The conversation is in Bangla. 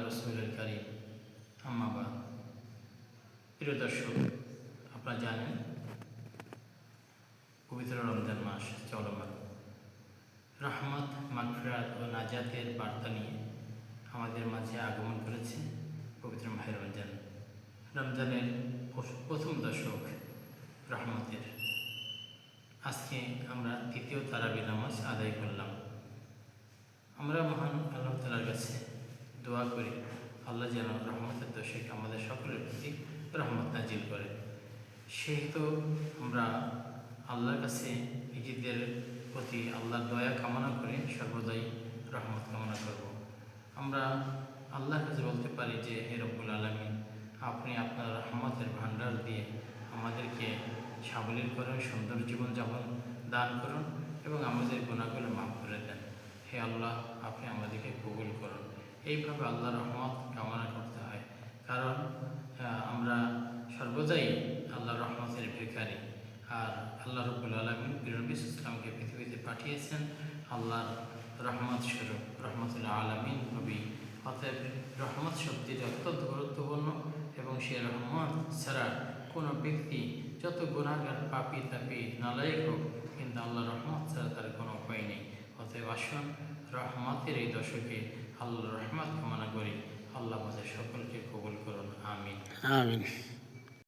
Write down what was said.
রসুলের আম্মাবা প্রিয় দর্শক, আপনারা জানেন, পবিত্র রমজান মাস চলমান। রহমত, মাগফিরাত ও নাজাতের বার্তা নিয়ে আমাদের মাঝে আগমন করেছে পবিত্র মাহের রমজান। রমজানের প্রথম দশক রহমতের। আজকে আমরা তৃতীয় তারাবি নামাজ আদায় করলাম আমরা মহান আল্লাহ তালার কাছে দোয়া করি, আল্লাহ যেন রহমতের দোষকে আমাদের সকলের প্রতি রহমত নাজিল করে। সেহেতু আমরা আল্লাহর কাছে নিজেদের প্রতি আল্লাহর দয়া কামনা করে সর্বদাই রহমত কামনা করব। আমরা আল্লাহর কাছে বলতে পারি যে, হে রব্বুল আলমিন, আপনি আপনার রহমতের ভাণ্ডার দিয়ে আমাদেরকে সাবলীল করুন, সুন্দর জীবনযাপন দান করুন এবং আমাদের গুণাগুলো মাফ করে দেন হে আল্লাহ আপনি আমাদেরকে কবুল করুন এইভাবে আল্লাহর রহমত কামনা করতে হয়। কারণ আমরা সর্বদাই আল্লাহর রহমতের ভিখারি। আর আল্লাহ রব্বুল আলমিন বিরনবী ইসলামকে পৃথিবীতে পাঠিয়েছেন আল্লাহর রহমত স্বরূপ রহমতুল্লাহ আলমিন নবী। অতএব রহমত শব্দটি অত্যন্ত গুরুত্বপূর্ণ এবং সে রহমত ছাড়া কোনো ব্যক্তি যত গুণাগার পাপি, তাপি, নালায়ক হোক, কিন্তু আল্লাহ রহমত ছাড়া তার কোনো উপায় নেই। অতএব আসুন রহমতের এই দশকে আল্লাহ রহমত কামনা করি। আল্লাহ আমাদের সকলকে কবুল করুন আমিন। আমিন।